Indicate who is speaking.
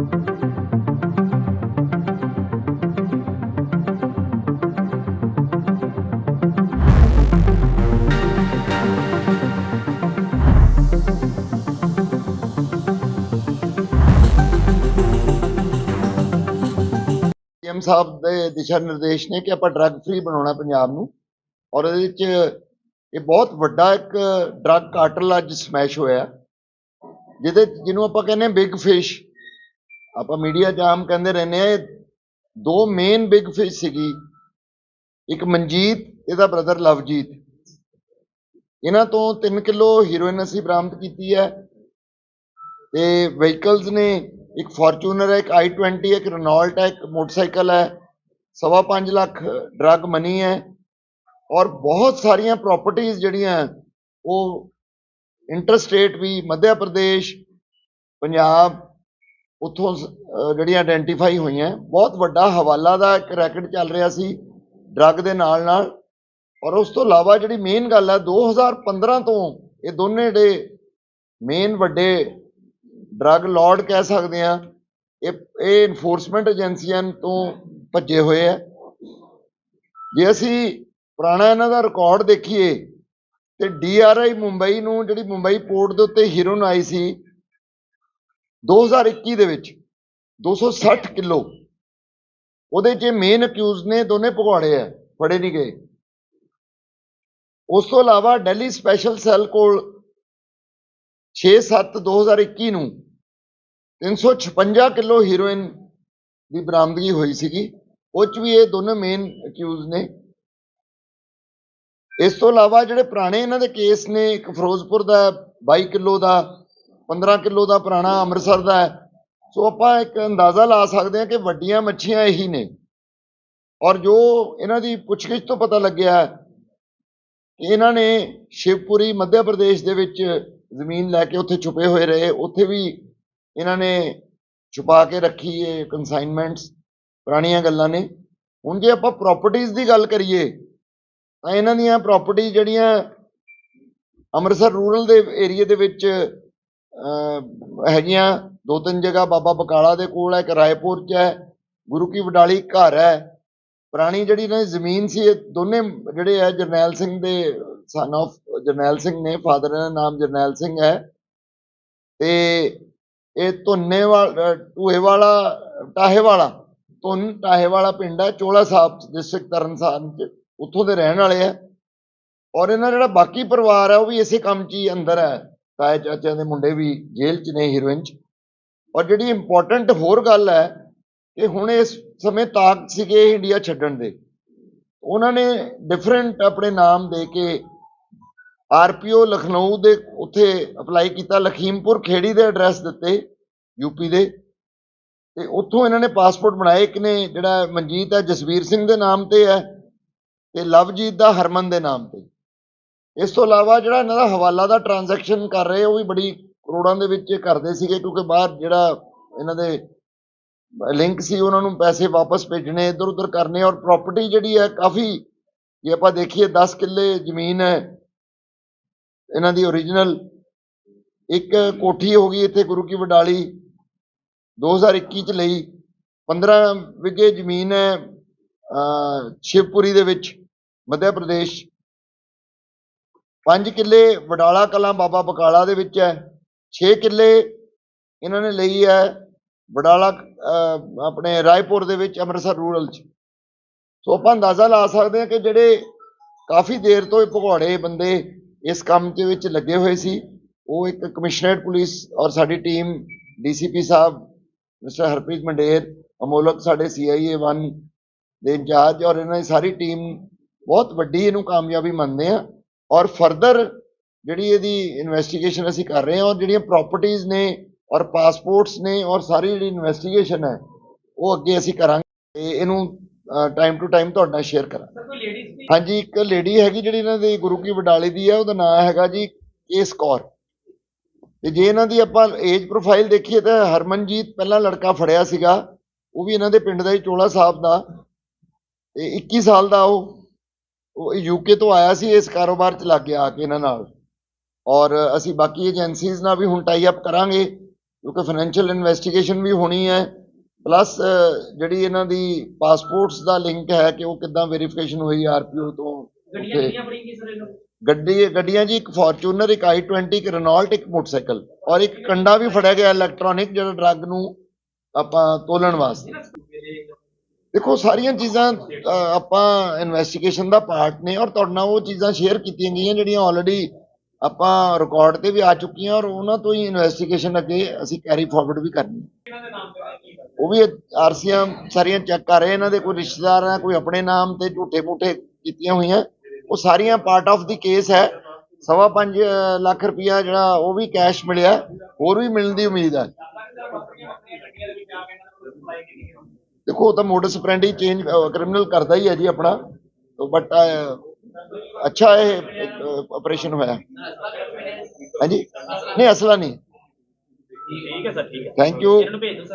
Speaker 1: M ਸਾਹਿਬ ਦੇ ਦਿਸ਼ਾ ਨਿਰਦੇਸ਼ ਨੇ ਕਿ ਆਪਾਂ ਡਰੱਗ ਫ੍ਰੀ ਬਣਾਉਣਾ ਪੰਜਾਬ ਨੂੰ ਔਰ ਇਹਦੇ ਵਿੱਚ ਇਹ ਬਹੁਤ ਵੱਡਾ ਇੱਕ ਡਰੱਗ ਕਾਰਟਲ ਅੱਜ ਸਮੈਸ਼ ਹੋਇਆ ਜਿਹਦੇ ਜਿਹਨੂੰ ਆਪਾਂ ਕਹਿੰਦੇ ਬਿਗ ਫਿਸ਼ ਆਪਾਂ ਮੀਡੀਆ 'ਚ ਆਮ ਕਹਿੰਦੇ ਰਹਿੰਦੇ ਆ ਦੋ ਮੇਨ ਬਿਗ ਫਿਸ਼ ਸੀਗੀ। ਇੱਕ ਮਨਜੀਤ, ਇਹਦਾ ਬ੍ਰਦਰ ਲਵਜੀਤ। ਇਹਨਾਂ ਤੋਂ 3 ਕਿਲੋ ਹੀਰੋਇਨ ਅਸੀਂ ਬਰਾਮਦ ਕੀਤੀ ਹੈ। ਤੇ ਵਹੀਕਲਸ ਨੇ ਇੱਕ ਫੋਰਚੂਨਰ ਹੈ, ਇੱਕ i20 ਇੱਕ ਰੈਨੋਲਟ ਹੈ, ਇੱਕ ਮੋਟਰਸਾਈਕਲ ਹੈ। ਸਵਾ ਪੰਜ ਲੱਖ ਡਰੱਗ ਮਨੀ ਹੈ। ਔਰ ਬਹੁਤ ਸਾਰੀਆਂ ਪ੍ਰਾਪਰਟੀਆਂ ਜਿਹੜੀਆਂ, ਉਹ ਇੰਟਰਸਟੇਟ ਵੀ ਮੱਧ ਪ੍ਰਦੇਸ਼, ਪੰਜਾਬ ਉੱਥੋਂ ਸ- ਜਿਹੜੀਆਂ ਆਇਡੈਂਟੀਫਾਈ ਹੋਈਆਂ, ਬਹੁਤ ਵੱਡਾ ਹਵਾਲਾ ਦਾ ਇੱਕ ਰੈਕਟ ਚੱਲ ਰਿਹਾ ਸੀ ਡਰੱਗ ਦੇ ਨਾਲ ਨਾਲ। ਔਰ ਉਸ ਤੋਂ ਇਲਾਵਾ ਜਿਹੜੀ ਮੇਨ ਗੱਲ ਹੈ 2015 ਤੋਂ ਇਹ ਦੋਨੇ ਜਿਹੜੇ ਮੇਨ ਵੱਡੇ ਡਰੱਗ ਲਾਰਡ ਕਹਿ ਸਕਦੇ ਆ ਇਹ ਇਹ ਇਨਫੋਰਸਮੈਂਟ ਏਜੰਸੀਆਂ ਤੋਂ ਭੱਜੇ ਹੋਏ ਆ। ਜੇ ਅਸੀਂ ਪੁਰਾਣਾ ਇਹਨਾਂ ਦਾ ਰਿਕਾਰਡ ਦੇਖੀਏ, ਤੇ ਡੀਆਰਆਈ ਮੁੰਬਈ ਨੂੰ ਜਿਹੜੀ ਮੁੰਬਈ ਪੋਰਟ ਦੇ ਉੱਤੇ ਹੀਰੋਨ ਆਈ ਸੀ 2021 ਦੇ ਵਿੱਚ 260 ਕਿਲੋ। ਉਹਦੇ 'ਚ ਮੇਨ ਅਕਿਊਜ਼ ਨੇ ਦੋਨੇ ਭਗੌੜੇ ਆ ਫੜੇ ਨਹੀਂ ਗਏ। ਉਸ ਤੋਂ ਇਲਾਵਾ ਦਿੱਲੀ ਸਪੈਸ਼ਲ ਸੈੱਲ ਕੋਲ 6-7 2021 ਨੂੰ 356 ਕਿਲੋ ਹੀਰੋਇਨ ਦੀ ਬਰਾਮਦਗੀ ਹੋਈ ਸੀਗੀ। ਉਹ 'ਚ ਵੀ ਇਹ ਦੋਨੋਂ ਮੇਨ ਅਕਿਊਜ਼ ਨੇ। ਇਸ ਤੋਂ ਇਲਾਵਾ ਜਿਹੜੇ ਪੁਰਾਣੇ ਇਹਨਾਂ ਦੇ ਕੇਸ ਨੇ ਇੱਕ ਫਿਰੋਜ਼ਪੁਰ ਦਾ ਹੈ, 22 ਕਿਲੋ ਦਾ 15 ਕਿਲੋ ਦਾ ਪੁਰਾਣਾ ਅੰਮ੍ਰਿਤਸਰ ਦਾ ਹੈ। ਸੋ ਆਪਾਂ ਇੱਕ ਅੰਦਾਜ਼ਾ ਲਾ ਸਕਦੇ ਹਾਂ ਕਿ ਵੱਡੀਆਂ ਮੱਛੀਆਂ ਇਹੀ ਨੇ। ਔਰ ਜੋ ਇਹਨਾਂ ਦੀ ਪੁੱਛਗਿੱਛ ਤੋਂ ਪਤਾ ਲੱਗਿਆ ਹੈ ਕਿ ਇਹਨਾਂ ਨੇ ਸ਼ਿਵਪੁਰੀ ਮੱਧ ਪ੍ਰਦੇਸ਼ ਦੇ ਵਿੱਚ ਜ਼ਮੀਨ ਲੈ ਕੇ ਉੱਥੇ ਛੁਪੇ ਹੋਏ ਰਹੇ। ਉੱਥੇ ਵੀ ਇਹਨਾਂ ਨੇ ਛੁਪਾ ਕੇ ਰੱਖੀ ਇਹ ਕਨਸਾਈਨਮੈਂਟਸ ਪੁਰਾਣੀਆਂ ਗੱਲਾਂ ਨੇ। ਹੁਣ ਜੇ ਆਪਾਂ ਪ੍ਰਾਪਰਟੀਆਂ ਦੀ ਗੱਲ ਕਰੀਏ, ਤਾਂ ਇਹਨਾਂ ਦੀਆਂ ਪ੍ਰਾਪਰਟੀ ਜਿਹੜੀਆਂ ਅੰਮ੍ਰਿਤਸਰ ਰੂਰਲ ਦੇ ਏਰੀਆ ਦੇ ਵਿੱਚ ਹੈਗੀਆਂ ਦੋ ਤਿੰਨ ਜਗ੍ਹਾ ਬਾਬਾ ਬਕਾਲਾ ਦੇ ਕੋਲ ਹੈ, ਇੱਕ ਰਾਏਪੁਰ 'ਚ ਹੈ, ਗੁਰੂ ਕੀ ਵਡਾਲੀ ਘਰ ਹੈ। ਪੁਰਾਣੀ ਜਿਹੜੀ ਇਹਨਾਂ ਦੀ ਜ਼ਮੀਨ ਸੀ, ਇਹ ਦੋਨੇ ਜਿਹੜੇ ਹੈ, ਜਰਨੈਲ ਸਿੰਘ ਦੇ ਸਨ of ਜਰਨੈਲ ਸਿੰਘ ਨੇ ਫਾਦਰ ਦਾ ਨਾਮ ਜਰਨੈਲ ਸਿੰਘ ਹੈ। ਤੇ ਇਹ ਧੁੰਨੇ ਵਾਲਾ ਟੂਹੇ ਵਾਲਾ ਟਾਹੇ ਵਾਲਾ ਧੁੰਨ ਟਾਹੇ ਵਾਲਾ ਪਿੰਡ ਹੈ ਚੋਲਾ ਸਾਹਿਬ ਡਿਸਟ੍ਰਿਕਟ ਤਰਨਤਾਰਨ ਚ, ਉੱਥੋਂ ਦੇ ਰਹਿਣ ਵਾਲੇ ਆ ਔਰ ਇਹਨਾਂ ਜਿਹੜਾ ਬਾਕੀ ਪਰਿਵਾਰ ਹੈ, ਉਹ ਵੀ ਇਸੇ ਕੰਮ 'ਚ ਹੀ ਅੰਦਰ ਹੈ। ਤਾਏ ਚਾਚਿਆਂ ਦੇ ਮੁੰਡੇ ਵੀ ਜੇਲ੍ਹ 'ਚ ਨੇ ਹੀਰੋਇਨ 'ਚ। ਔਰ ਜਿਹੜੀ ਇੰਪੋਰਟੈਂਟ ਹੋਰ ਗੱਲ ਹੈ ਕਿ ਹੁਣ ਇਸ ਸਮੇਂ ਤਾਕ ਸੀਗੇ ਇੰਡੀਆ ਛੱਡਣ ਦੇ। ਉਹਨਾਂ ਨੇ ਡਿਫਰੈਂਟ ਆਪਣੇ ਨਾਮ ਦੇ ਕੇ ਆਰਪੀਓ ਲਖਨਊ ਦੇ ਉੱਥੇ ਅਪਲਾਈ ਕੀਤਾ, ਲਖੀਮਪੁਰ ਖੇੜੀ ਦੇ ਐਡਰੈਸ ਦਿੱਤੇ ਯੂਪੀ ਦੇ। ਤੇ ਉੱਥੋਂ ਇਹਨਾਂ ਨੇ ਪਾਸਪੋਰਟ ਬਣਾਏ। ਇੱਕ ਨੇ ਜਿਹੜਾ ਮਨਜੀਤ ਹੈ, ਜਸਵੀਰ ਸਿੰਘ ਦੇ ਨਾਮ ਤੇ ਹੈ ਤੇ ਲਵਜੀਤ ਦਾ ਹਰਮਨ ਦੇ ਨਾਮ ਤੇ। ਇਸ ਤੋਂ ਇਲਾਵਾ ਜਿਹੜਾ ਇਹਨਾਂ ਦਾ ਹਵਾਲਾ ਦਾ ਟ੍ਰਾਂਜੈਕਸ਼ਨ ਕਰ ਰਹੇ, ਉਹ ਵੀ ਬੜੀ ਕਰੋੜਾਂ ਦੇ ਵਿੱਚ ਕਰਦੇ ਸੀਗੇ, ਕਿਉਂਕਿ ਬਾਹਰ ਜਿਹੜਾ ਇਹਨਾਂ ਦੇ ਲਿੰਕ ਸੀ, ਉਹਨਾਂ ਨੂੰ ਪੈਸੇ ਵਾਪਸ ਭੇਜਣੇ ਇੱਧਰ ਉੱਧਰ ਕਰਨੇ, ਔਰ ਪ੍ਰਾਪਰਟੀ ਜਿਹੜੀ ਹੈ, ਕਾਫੀ ਜੇ ਆਪਾਂ ਦੇਖੀਏ 10 ਕਿੱਲੇ ਜ਼ਮੀਨ ਹੈ। ਇਹਨਾਂ ਦੀ ਓਰੀਜਨਲ ਇੱਕ ਕੋਠੀ ਹੋ ਗਈ ਇੱਥੇ ਗੁਰੂ ਕੀ ਵਡਾਲੀ 2021 ਚ ਲਈ 15 ਵਿਗੇ ਜ਼ਮੀਨ ਹੈ ਸ਼ਿਵਪੁਰੀ ਦੇ ਵਿੱਚ ਮੱਧ ਪ੍ਰਦੇਸ਼। 5 ਕਿੱਲੇ ਵਡਾਲਾ ਕਲਾਂ ਬਾਬਾ ਬਕਾਲਾ ਦੇ ਵਿੱਚ ਹੈ। 6 ਕਿੱਲੇ ਇਹਨਾਂ ਨੇ ਲਈ ਹੈ ਵਡਾਲਾ ਆਪਣੇ ਰਾਏਪੁਰ ਦੇ ਵਿੱਚ ਅੰਮ੍ਰਿਤਸਰ ਰੂਰਲ ਚ। ਸੋ ਆਪਾਂ ਅੰਦਾਜ਼ਾ ਲਾ ਸਕਦੇ ਹਾਂ ਕਿ ਜਿਹੜੇ ਕਾਫੀ ਦੇਰ ਤੋਂ ਇਹ ਭਗੌੜੇ ਬੰਦੇ ਇਸ ਕੰਮ ਦੇ ਵਿੱਚ ਲੱਗੇ ਹੋਏ ਸੀ, ਉਹ ਇੱਕ ਕਮਿਸ਼ਨਰੇਟ ਪੁਲਿਸ ਔਰ ਸਾਡੀ ਟੀਮ, ਡੀਸੀਪੀ ਸਾਹਿਬ, ਮਿਸਟਰ ਹਰਪ੍ਰੀਤ ਮੰਡੇਰ, ਅਮੋਲਕ ਸਾਡੇ ਸੀਆਈਏ 1 ਦੇ ਇੰਚਾਰਜ ਔਰ ਇਹਨਾਂ ਦੀ ਸਾਰੀ ਟੀਮ ਬਹੁਤ ਵੱਡੀ ਇਹਨੂੰ ਕਾਮਯਾਬੀ ਮੰਨਦੇ ਆ ਔਰ ਫਰਦਰ ਜਿਹੜੀ ਇਹਦੀ ਇਨਵੈਸਟੀਗੇਸ਼ਨ ਅਸੀਂ ਕਰ ਰਹੇ ਹਾਂ ਔਰ ਜਿਹੜੀਆਂ ਪ੍ਰਾਪਰਟੀਆਂ ਨੇ ਔਰ ਪਾਸਪੋਰਟਸ ਨੇ ਔਰ ਸਾਰੀ ਜਿਹੜੀ ਇਨਵੈਸਟੀਗੇਸ਼ਨ ਹੈ ਉਹ ਅੱਗੇ ਅਸੀਂ ਕਰਾਂਗੇ। ਤੇ ਇਹਨੂੰ ਟਾਈਮ ਟੂ ਟਾਈਮ ਤੁਹਾਡੇ ਨਾਲ ਸ਼ੇਅਰ ਕਰਾਂਗੇ। ਹਾਂਜੀ ਇੱਕ ਲੇਡੀ ਹੈਗੀ ਜਿਹੜੀ ਇਹਨਾਂ ਦੀ ਗੁਰੂ ਕੀ ਵਡਾਲੀ ਦੀ ਹੈ ਉਹਦਾ ਨਾਮ ਹੈਗਾ ਜੀ ਕੇਸ ਕੌਰ। ਤੇ ਜੇ ਇਹਨਾਂ ਦੀ ਆਪਾਂ ਏਜ ਪ੍ਰੋਫਾਈਲ ਦੇਖੀਏ ਤਾਂ ਹਰਮਨਜੀਤ ਪਹਿਲਾਂ ਲੜਕਾ ਫੜਿਆ ਸੀਗਾ ਉਹ ਵੀ ਇਹਨਾਂ ਦੇ ਪਿੰਡ ਦਾ ਹੀ ਚੋਲਾ ਸਾਹਿਬ ਦਾ। ਤੇ 21 ਸਾਲ ਦਾ ਉਹ ਉਹ ਯੂਕੇ ਤੋਂ ਆਇਆ ਸੀ ਇਸ ਕਾਰੋਬਾਰ 'ਚ ਲੱਗ ਗਿਆ ਆ ਕੇ ਇਹਨਾਂ ਨਾਲ। ਔਰ ਅਸੀਂ ਬਾਕੀ ਏਜੰਸੀਜ਼ ਨਾਲ ਵੀ ਹੁਣ ਟਾਈ ਅਪ ਕਰਾਂਗੇ ਕਿਉਂਕਿ ਫਾਈਨੈਂਸ਼ੀਅਲ ਇਨਵੈਸਟੀਗੇਸ਼ਨ ਵੀ ਹੋਣੀ ਹੈ। ਪਲੱਸ ਜਿਹੜੀ ਇਹਨਾਂ ਦੀ ਪਾਸਪੋਰਟਸ ਦਾ ਲਿੰਕ ਹੈ ਕਿ ਉਹ ਕਿੱਦਾਂ ਵੈਰੀਫਿਕੇਸ਼ਨ ਹੋਈ ਆਰਪੀਓ ਤੋਂ
Speaker 2: ਗੱਡੀਆਂ ਕਿੰਨੀਆਂ ਫੜੀਆਂ ਗਈਆਂ ਸਰ ਇਹਨਾਂ? ਨੂੰ
Speaker 1: ਗੱਡੀ ਗੱਡੀਆਂ ਜੀ ਇੱਕ ਫੋਰਚੂਨਰ ਇੱਕ i20 ਇੱਕ ਰੈਨੋਲਟ ਇੱਕ ਮੋਟਰਸਾਈਕਲ। ਔਰ ਇੱਕ ਕੰਡਾ ਵੀ ਫੜਿਆ ਗਿਆ ਇਲੈਕਟ੍ਰੋਨਿਕ ਜਿਹੜਾ ਡਰੱਗ ਨੂੰ ਆਪਾਂ ਤੋਲਣ ਵਾਸਤੇ। ਦੇਖੋ ਸਾਰੀਆਂ ਚੀਜ਼ਾਂ ਆਪਾਂ ਇਨਵੈਸਟੀਗੇਸ਼ਨ ਦਾ ਪਾਰਟ ਨੇ ਔਰ ਤੁਹਾਡੇ ਨਾਲ ਉਹ ਚੀਜ਼ਾਂ ਸ਼ੇਅਰ ਕੀਤੀਆਂ ਗਈਆਂ ਜਿਹੜੀਆਂ ਆਲਰੇਡੀ ਆਪਾਂ ਰਿਕਾਰਡ ਤੇ ਵੀ ਆ ਚੁੱਕੀਆਂ ਔਰ ਉਹਨਾਂ ਤੋਂ ਹੀ ਇਨਵੈਸਟੀਗੇਸ਼ਨ ਅੱਗੇ ਅਸੀਂ ਕੈਰੀ ਫਾਰਵਰਡ ਵੀ ਕਰਨੀ ਉਹ ਵੀ ਆਰਸੀਆਂ ਸਾਰੀਆਂ ਚੈੱਕ ਕਰ ਰਹੇ ਇਹਨਾਂ ਦੇ ਕੋਈ ਰਿਸ਼ਤੇਦਾਰ ਹੈ ਕੋਈ ਆਪਣੇ ਨਾਮ ਤੇ ਝੂਠੇ ਮੂਠੇ ਕੀਤੀਆਂ ਹੋਈਆਂ। ਉਹ ਸਾਰੀਆਂ ਪਾਰਟ ਆਫ ਦੀ ਕੇਸ ਹੈ। ਸਵਾ ਪੰਜ ਅ, ਲੱਖ ਰੁਪਇਆ ਜਿਹੜਾ ਉਹ ਵੀ ਕੈਸ਼ ਮਿਲਿਆ ਹੋਰ ਵੀ ਮਿਲਣ ਦੀ ਉਮੀਦ ਹੈ ਦੇਖੋ ਉਹ ਤਾਂ ਮੋਡਸ ਆਪਰੈਂਡੀ ਚੇਂਜ ਕ੍ਰਿਮੀਨਲ ਕਰਦਾ ਹੀ ਹੈ ਜੀ ਆਪਣਾ। ਬਟ ਅੱਛਾ ਇਹ ਆਪਰੇਸ਼ਨ ਹੋਇਆ। ਹਾਂਜੀ? ਨਹੀਂ ਅਸਲਾ ਨਹੀਂ।
Speaker 2: ਠੀਕ ਹੈ ਸਰ ਠੀਕ ਹੈ।
Speaker 1: Thank you